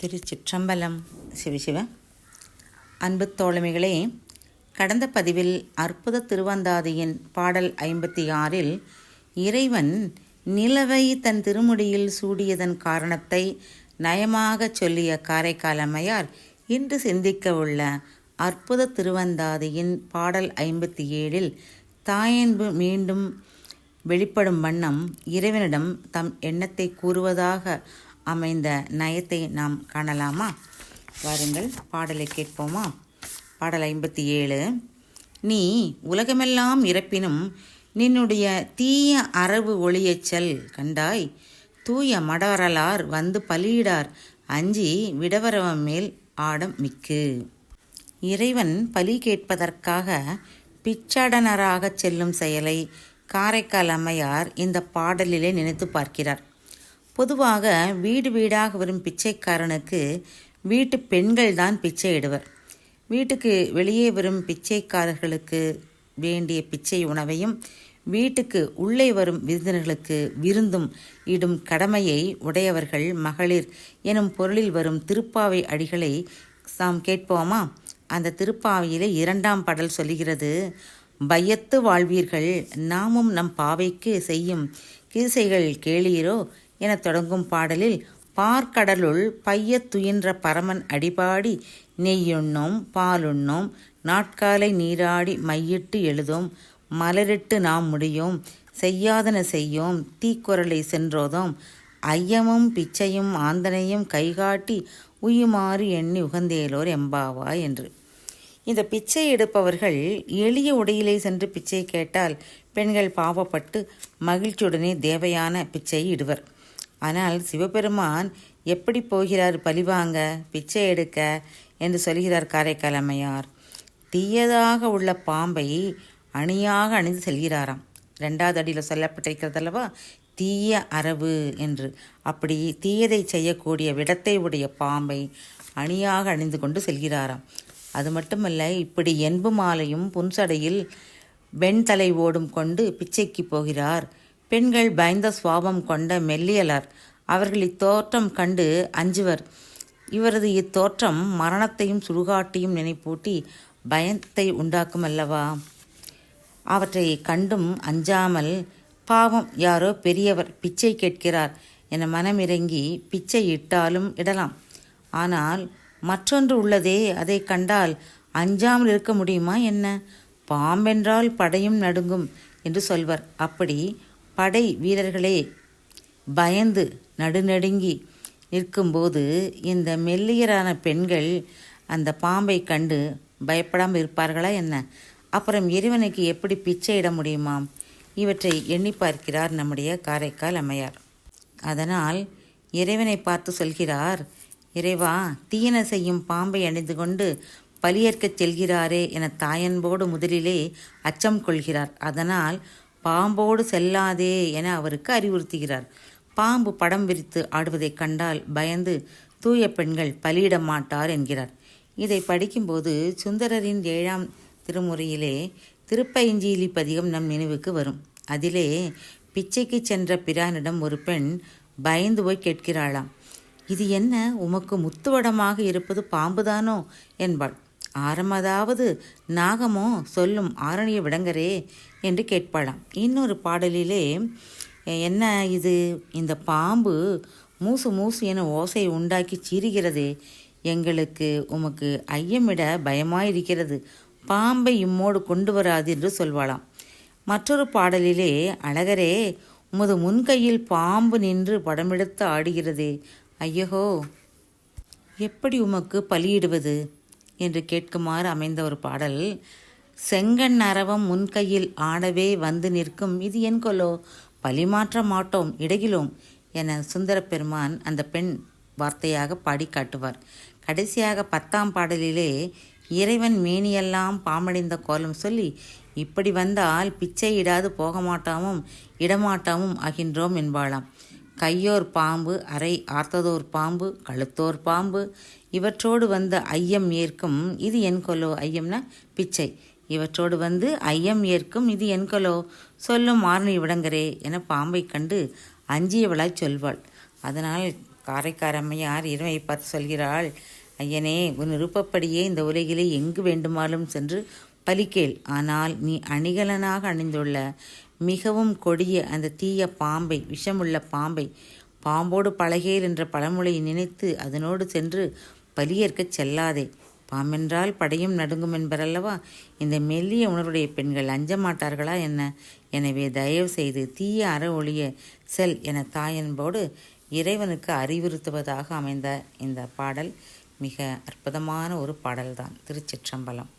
திருச்சிற்றம்பலம் சிவசிவ அன்பு தோழமைகளே கடந்த பதிவில் அற்புத திருவந்தாதியின் பாடல் ஐம்பத்தி ஆறில் இறைவன் நிலவை தன் திருமுடியில் சூடியதன் காரணத்தை நயமாகச் சொல்லிய காரைக்கால் அம்மையார் இன்று சிந்திக்க உள்ள அற்புத திருவந்தாதியின் பாடல் ஐம்பத்தி ஏழில் தாயன்பு மீண்டும் வெளிப்படும் வண்ணம் இறைவனிடம் தம் எண்ணத்தை கூறுவதாக அமைந்த நயத்தை நாம் காணலாமா? வாருங்கள் பாடலை கேட்போமா? பாடல் ஐம்பத்தி ஏழு. நீ உலகமெல்லாம் இறப்பினும் நின்னுடைய தீய அரவு ஒளியச்சல் கண்டாய்? தூய மடவரலார் வந்து பலியிடார் அஞ்சி விடவரவம் மேல் ஆடம் மிக்கு. இறைவன் பலி கேட்பதற்காக பிச்சாடனராகச் செல்லும் செயலை காரைக்கால் அம்மையார் இந்த பாடலிலே நினைத்து பார்க்கிறார். பொதுவாக வீடு வீடாக வரும் பிச்சைக்காரனுக்கு வீட்டு பெண்கள் தான் பிச்சை இடுவர் வீட்டுக்கு வெளியே வரும் பிச்சைக்காரர்களுக்கு வேண்டிய பிச்சை உணவையும் வீட்டுக்கு உள்ளே வரும் விருந்தினர்களுக்கு விருந்தும் இடும் கடமையை உடையவர்கள் மகளிர் எனும் பொருளில் வரும் திருப்பாவை அடிகளை நாம் கேட்போமா? அந்த திருப்பாவையிலே இரண்டாம் பாடல் சொல்கிறது பயத்து வாழ்வீர்கள் நாமும் நம் பாவைக்கு செய்யும் கீசைகள் கேளீரோ? என தொடங்கும் பாடலில் பார்க்கடலுள் பையத் துயின்ற பரமன் அடிபாடி நெய்யுண்ணோம் பாலுண்ணோம் நாட்காலை நீராடி மையிட்டு எழுதோம் மலரிட்டு நாம் முடியோம் செய்யாதன செய்யோம் தீக்குரலை சென்றோதோம் ஐயமும் பிச்சையும் ஆந்தனையும் கைகாட்டி உயுமாறு எண்ணி உகந்தேலோர் எம்பாவா என்று. இந்த பிச்சை எடுப்பவர்கள் எளிய உடையிலே சென்று பிச்சை கேட்டால் பெண்கள் பாவப்பட்டு மகிழ்ச்சியுடனே தேவையான பிச்சை இடுவர். ஆனால் சிவபெருமான் எப்படி போகிறார் பழிவாங்க? பிச்சை எடுக்க? என்று சொல்கிறார் காரைக்கால் அம்மையார் தீயதாக உள்ள பாம்பை அணியாக அணிந்து செல்கிறாராம். ரெண்டாவது அடியில் சொல்லப்பட்டிருக்கிறது அல்லவா தீய அரவு என்று. அப்படி தீயதை செய்யக்கூடிய விடத்தை உடைய பாம்பை அணியாக அணிந்து கொண்டு செல்கிறாராம். அது மட்டுமல்ல இப்படி என்பு மாலையும் புன்சடையில் வெண்தலை ஓடும் கொண்டு பிச்சைக்கு போகிறார். பெண்கள் பயந்த சுவாபம் கொண்ட மெல்லியலர். அவர்கள் இத்தோற்றம் கண்டு அஞ்சுவர். இவரது இத்தோற்றம் மரணத்தையும் சுடுகாட்டையும் நினைப்பூட்டி பயத்தை உண்டாக்கும் அல்லவா? அவற்றை கண்டும் அஞ்சாமல் பாவம் யாரோ பெரியவர் பிச்சை கேட்கிறார் என மனமிறங்கி பிச்சை இட்டாலும் இடலாம். ஆனால் மற்றொன்று உள்ளதே அதை கண்டால் அஞ்சாமல் இருக்க முடியுமா என்ன? பாம்பென்றால் படையும் நடுங்கும் என்று சொல்வர். அப்படி படை வீரர்களே பயந்து நடுநடுங்கி நிற்கும்போது இந்த மெல்லியரான பெண்கள் அந்த பாம்பை கண்டு பயப்படாமல் இருப்பார்களா என்ன? அப்புறம் இறைவனுக்கு எப்படி பிச்சை இட முடியுமாம் இவற்றை எண்ணி பார்க்கிறார் நம்முடைய காரைக்கால் அம்மையார். அதனால் இறைவனை பார்த்து சொல்கிறார் இறைவா தீயன செய்யும் பாம்பை அணிந்து கொண்டு பலியேற்கச் செல்கிறாரே என தாயன்போடு முதலிலே அச்சம் கொள்கிறார். அதனால் பாம்போடு செல்லாதே என அவருக்கு அறிவுறுத்துகிறார். பாம்பு படம் விரித்து ஆடுவதைக் கண்டால் பயந்து தூய பெண்கள் பலியிட மாட்டார் என்கிறார். இதை படிக்கும்போது சுந்தரரின் ஏழாம் திருமுறையிலே திருப்பைஞ்சீலி பதிகம் நம் நினைவுக்கு வரும். அதிலே பிச்சைக்கு சென்ற பிரானிடம் ஒரு பெண் பயந்து போய் கேட்கிறாளாம். இது என்ன? உமக்கு முத்துவடமாக இருப்பது பாம்புதானோ? என்பாள். ஆரமதாவது நாகமோ சொல்லும் ஆரணிய விடங்கரே என்று கேட்பாளாம். இன்னொரு பாடலிலே என்ன இது? இந்த பாம்பு மூசு மூசு என ஓசை உண்டாக்கி சீறுகிறது. எங்களுக்கு உமக்கு ஐயமிட பயமாயிருக்கிறது. பாம்பை இம்மோடு கொண்டு வராது என்று சொல்வாளாம். மற்றொரு பாடலிலே அழகரே உமது முன்கையில் பாம்பு நின்று படமெடுத்து ஆடுகிறதே. ஐயகோ எப்படி உமக்கு பலியிடுவது? என்று கேட்குமாறு அமைந்த ஒரு பாடல் செங்கண் அரவம் முன்கையில் ஆடவே வந்து நிற்கும் இது என் கொலோ பழிமாற்ற மாட்டோம் இடையிலும் என சுந்தர பெருமான் அந்த பெண் வார்த்தையாக பாடி காட்டுவார். கடைசியாக பத்தாம் பாடலிலே இறைவன் மேனியெல்லாம் பாமடைந்த கோலம் சொல்லி இப்படி வந்தால் பிச்சை இடாது போக மாட்டாமும் இடமாட்டாமும் ஆகின்றோம் என்பாளாம். கையோர் பாம்பு அரை ஆர்த்ததோர் பாம்பு கழுத்தோர் பாம்பு. இவற்றோடு வந்த ஐயம் ஏற்கும் இது என் கொலோ. ஐயம்னா பிச்சை. இவற்றோடு வந்து ஐயம் ஏற்கும் இது என் கொலோ. சொல்லும் மாரணி விடங்கரே என பாம்பை கண்டு அஞ்சியவளாய் சொல்வாள். அதனால் காரைக்காரம்மையார் இரவை பார்த்து சொல்கிறாள் ஐயனே உன் விருப்பப்படியே இந்த உலகிலே எங்கு வேண்டுமாலும் சென்று பலிக்கேள் ஆனால் நீ அணிகலனாக அணிந்துள்ள மிகவும் கொடிய அந்த தீய பாம்பை விஷமுள்ள பாம்பை பாம்போடு பழகேல் என்ற பழமொழியை நினைத்து அதனோடு சென்று பலியேற்கச் செல்லாதே. பாம்பென்றால் படையும் நடுங்கும் என்பரல்லவா? இந்த மெல்லிய உணர்வுடைய பெண்கள் அஞ்ச மாட்டார்களா என்ன? எனவே தயவு செய்து தீய அற ஒளிய செல் என தாயன்போடு இறைவனுக்கு அறிவுறுத்துவதாக அமைந்த இந்த பாடல் மிக அற்புதமான ஒரு பாடல்தான். திருச்சிற்றம்பலம்.